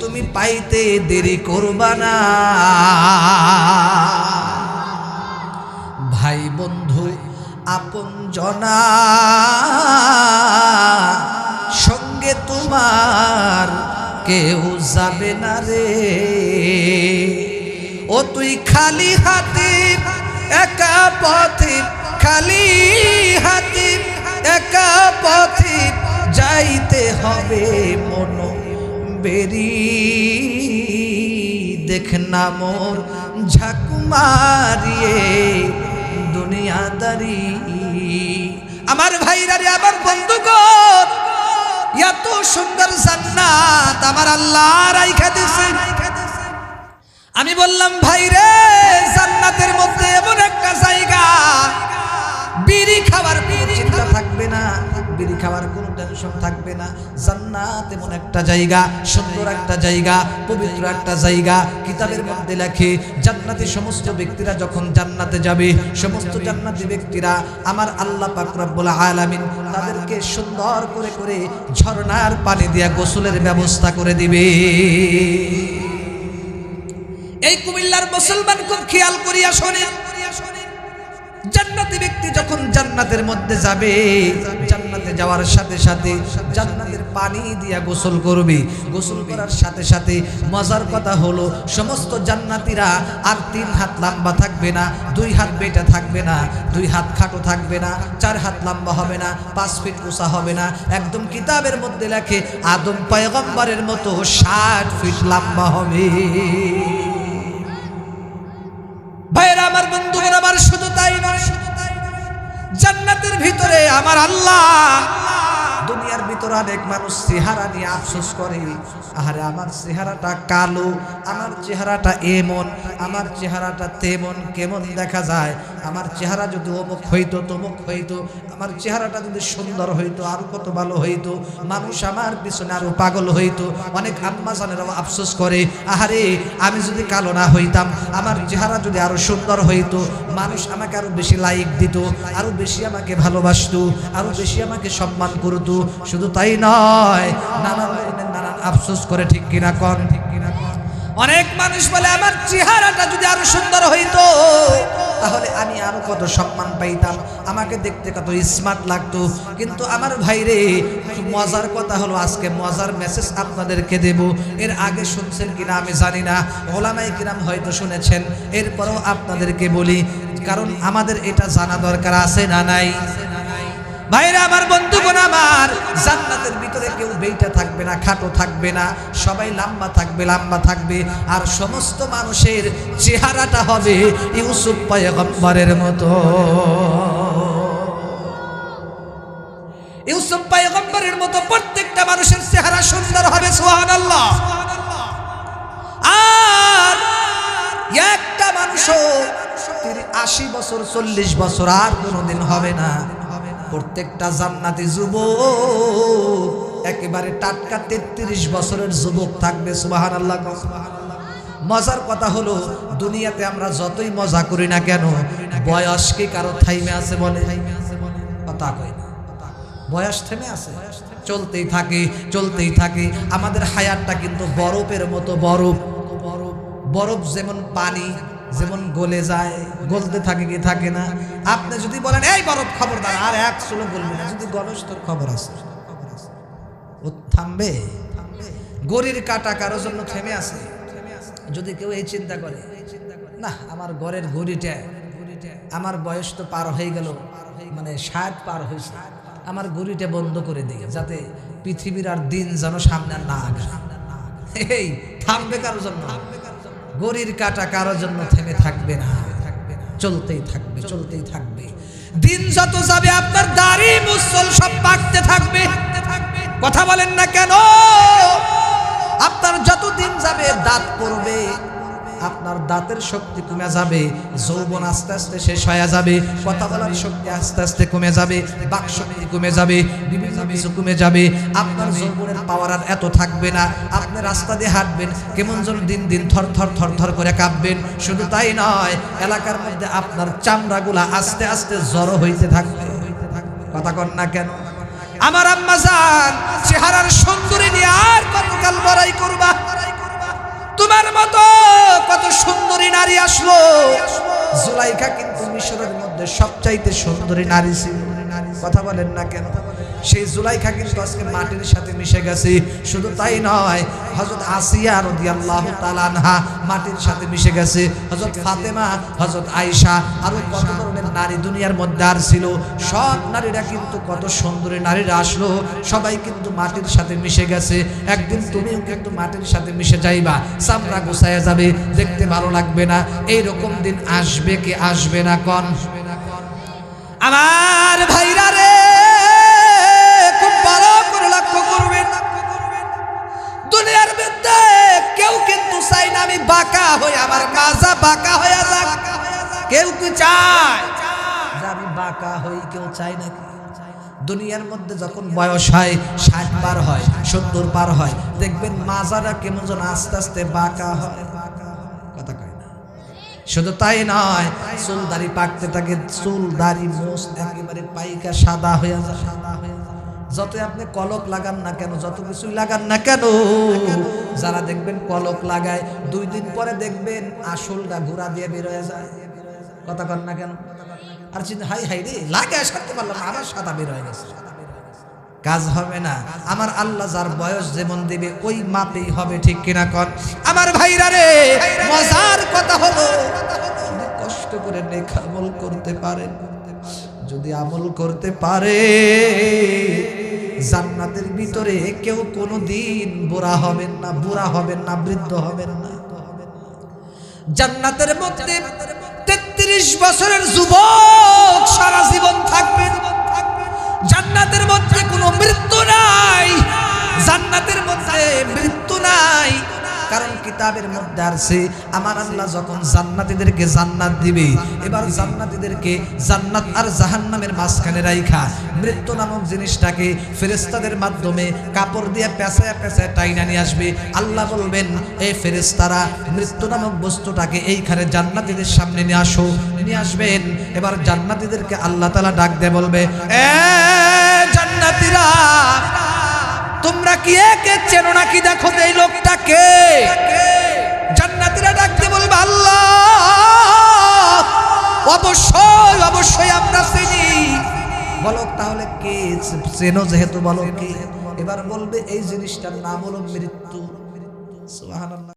তুমি পাইতে দেরি করবা না। ভাই বন্ধু, আপন জনা, সঙ্গে তোমার কেউ যাবে না রে। ও তুই খালি হাতে, একা পথে, খালি হাতে, একা পথে যাইতে হবে মন বেরি, দেখ না মোর ঝাকুমারিয়ে দুনিয়াদারি আমার ভাইরা রে, আমার বন্ধুগণ এত সুন্দর জান্নাত আমার আল্লাহ রাইখা দিছে। আমি বললাম, ভাই রে, জান্নাতের মধ্যে এমন একটা জায়গা, বিড়ি খাবার চিন্তা থাকবে না। বিড়ি খাবার কোনো টেনশন থাকবে না। জান্নাত এমন একটা জায়গা, সুন্দর একটা জায়গা, পবিত্র একটা জায়গা। কিতাবের মধ্যে লেখে, জান্নাতি সমস্ত ব্যক্তিরা যখন জান্নাতে যাবে, সমস্ত জান্নাতি ব্যক্তিরা আমার আল্লাহ পাক রব্বুল আলামিন তাদেরকে সুন্দর করে করে ঝর্ণার পানি দিয়া গোসলের ব্যবস্থা করে দিবে। এই কুমিল্লার মুসলমান খুব খেয়াল করিয়া শোনে জান্নাতি ব্যক্তি যখন জান্নাতের মধ্যে যাবে যাওয়ার সাথে সাথে জান্নাতের পানি দিয়া গোসল করবে। গোসল করার সাথে সাথে মজার কথা হলো, সমস্ত জান্নাতিরা আর তিন হাত লম্বা থাকবে না, দুই হাত বেটা থাকবে না, দুই হাত খাটো থাকবে না, চার হাত লম্বা হবে না, পাঁচ ফিট উঁচা হবে না। একদম কিতাবের মধ্যে লেখে, আদম পয়গম্বরের মতো ষাট ফিট লম্বা হবে। ভাইরা আমার বন্ধুগণ, আমার শুধু তাই নয় জান্নাতের ভিতরে আমার আল্লাহ দুনিয়ার ভিতরে অনেক মানুষ চেহারা নিয়ে আফসোস করে। আরে আমার চেহারাটা কালো, আমার চেহারাটা এমন, আমার চেহারাটা তেমন, কেমন দেখা যায়? আমার চেহারা যদি অমুক হইতো, তমুক হইতো, আমার চেহারাটা যদি সুন্দর হইতো, আরও কত ভালো হইতো? মানুষ আমার পিছনে আরও পাগল হইতো, অনেক আম্মা জানেরাও আফসোস করে। আহারে, আমি যদি কালো না হইতাম, আমার চেহারা যদি আরও সুন্দর হইতো, মানুষ আমাকে আরও বেশি লাইক দিত, আরও বেশি আমাকে ভালোবাসতো, আরও বেশি আমাকে সম্মান করতো। শুধু তাই নয় ধরনের নানান আফসোস করে ঠিক কিনা কন? ঠিক কিনা কন অনেক মানুষ বলে, আমার চেহারাটা যদি আরও সুন্দর হইতো, তাহলে আমি আরও কত সম্মান পাইতাম। আমাকে দেখতে কত স্মার্ট লাগতো। কিন্তু আমার ভাইরে মজার কথা হলো, আজকে মজার মেসেজ আপনাদেরকে দেব। এর আগে শুনছেন কিনা আমি জানি না। ওলামাই কিরাম হয়তো শুনেছেন। এরপরেও আপনাদেরকে বলি, কারণ আমাদের এটা জানা দরকার আছে না নাই? ভাইরা, আমার বন্ধুগণ আমার, জান্নাতের ভিতরে কেউ বেইটা থাকবে না, খাটো থাকবে না, সবাই লম্বা থাকবে লম্বা থাকবে, আর সমস্ত মানুষের চেহারাটা হবে ইউসুফ পয়গম্বরের মতো। ইউসুফ পয়গম্বরের মতো প্রত্যেকটা মানুষের চেহারা সুন্দর হবে, সুবহানাল্লাহ। আর একটা মানুষও আশি বছর, চল্লিশ বছর আর কোনোদিন হবে না। প্রত্যেকটা জান্নাতি যুবক, একেবারে টাটকা তেত্রিশ বছরের যুবক থাকবে সুবাহান আল্লাহ মজার কথা হলো, দুনিয়াতে আমরা যতই মজা করি না কেন, বয়স কি কারও থাইমে আছে বলে? কথা কয় না। বয়স থেমে আছে? চলতেই থাকে চলতেই থাকে। আমাদের হায়ারটা কিন্তু বরফের মতো বরফ। বরফ যেমন পানি যেমন গলে যায়, গলতে থাকে কি থাকে না। আপনি যদি বলেন, এই বরফ খবরদার, আর এক চলো বলবে না। যদি গলস তোর খবর আছে। ও থামবে? গরির কাটা কারোর জন্য থেমে আছে? যদি কেউ এই চিন্তা করে, না, আমার ঘরের ঘড়িটা, আমার বয়স তো পার হয়ে গেল মানে ষাট পার হয়েছে, আমার ঘড়িটা বন্ধ করে দিই যাতে পৃথিবীর আর দিন যেন সামনে না আগে এই, থামবে কারোর জন্য? গরির কাটা কারোর জন্য থেমে থাকবে না। চলতেই থাকবে চলতেই থাকবে। দিন যত যাবে, আপনার দাড়ি মুসল সব পাকতে থাকবে। কথা বলেন না কেন? আপনার যত দিন যাবে, দাঁত পড়বে আপনার দাঁতের শক্তি কমে যাবে, যৌবন আস্তে আস্তে শেষ হয়ে যাবে, কথা বলার শক্তি আস্তে আস্তে কমে যাবে বাক শক্তি কমে যাবে, বিভিন্ন কিছু কমে যাবে। আপনার যৌবনের পাওয়ার আর এত থাকবে না। আপনি রাস্তা দিয়ে হাঁটবেন, কেমন যেন দিন দিন থর থর থর থর করে কাঁপবেন। শুধু তাই নয়, এলাকার মধ্যে আপনার চামড়াগুলা আস্তে আস্তে জড়ো হইতে থাকবে। কথা কন না কেন? আমার আম্মা যান চেহারার সুন্দরী নিয়ে আর কতকাল বড়াই করবা? নারী আসলো। জুলাইকা কিন্তু মিশরের মধ্যে সবচাইতে সুন্দরী নারী ছিল। কথা বলেন না কেন? সেই জুলাইখা কিন্তু আজকে মাটির সাথে মিশে গেছে। শুধু তাই নয় হজরত আসিয়া রাদিয়াল্লাহু তাআলা আনহা মাটির সাথে মিশে গেছে। হজরত ফাতেমা হজরত আয়েশা, আরও কত ধরনের নারী দুনিয়ার মধ্যে আর ছিল। সব নারীরা কিন্তু কত সুন্দরী নারীরা আসলো। সবাই কিন্তু মাটির সাথে মিশে গেছে। একদিন তুমিও কিন্তু মাটির সাথে মিশে যাইবা। চামড়া গোছায়া যাবে, দেখতে ভালো লাগবে না। এই রকম দিন আসবে কি আসবে না কন? আমার ভাইরা রে! আমি বাঁকা হই আমার মাজা বাঁকা হয়ে যাক। কেউ কি চায়? আমি বাঁকা হই, কেউ চায় নাকি দুনিয়ার মধ্যে যখন বয়স হয়, ষাট পার হয়, সত্তর পার হয়, দেখবেন মাজারা কেমন যেন আস্তে আস্তে বাঁকা হয়। কথা কয় না? শুধু তাই নয়, চুল দাড়ি পাকতে থাকে, চুল দাড়ি মোষ একেবারে পাইকা সাদা হয়ে যায়। সাদা হয়ে যত আপনি কলক লাগান না কেন যত কিছুই লাগান না কেন যারা দেখবেন কলক লাগায় দুই দিন পরে দেখবেন আসলটা ঘোরা দিয়ে বের হয়ে যায়। কথা কন না কেন? আর চিন্তা হাই হাই রে লাগায় সারতে পারলাম না, আবার সাদা বের হয়ে গেছে। কাজ হবে না। আমার আল্লাহ যার বয়স যেমন দিবে ওই মাপেই হবে ঠিক কিনা কন? আমার ভাইরা রে মজার কথা হলো কষ্ট করে নেক আমল করতে পারে যদি আমল করতে পারে জান্নাতের ভিতরে কেউ কোনো দিন বুড়া হবেন না, বুড়া হবেন না, বৃদ্ধ হবেন না। জান্নাতের মধ্যে তেত্রিশ বছরের যুবক সারা জীবন থাকবে। জান্নাতের মধ্যে কোনো মৃত্যু নাই। জান্নাতের মধ্যে মৃত্যু নাই। কারণ কিতাবের মধ্যে আছে আমার আল্লাহ যখন জান্নাতীদেরকে জান্নাত দিবে, এবার জান্নাতীদেরকে জান্নাত আর জাহান্নামের মাঝখানে রাইখা। মৃত্যু নামক জিনিসটাকে ফেরেস্তাদের মাধ্যমে কাপড় দিয়ে পেঁচায় পেঁচায় টাইনা নিয়ে আসবে। আল্লাহ বলবেন এই ফেরেস্তারা মৃত্যু নামক বস্তুটাকে এইখানে জান্নাতীদের সামনে নিয়ে আসো। নিয়ে আসবেন। এবার জান্নাতীদেরকে আল্লাহ তালা ডাক দিয়ে বলবে, এ জান্নাতীরা তোমরা কি একে চেনো নাকি দেখো এই লোকটাকে জান্নাতীরা ডাকতে বলবে, আল্লাহ! অবশ্যই অবশ্যই আমরা চিনি। বলো, তাহলে কে চেনো যেহেতু বলো কে? এবার বলবে, এই জিনিসটার নাম হলো মৃত্যু। সুবহানাল্লাহ।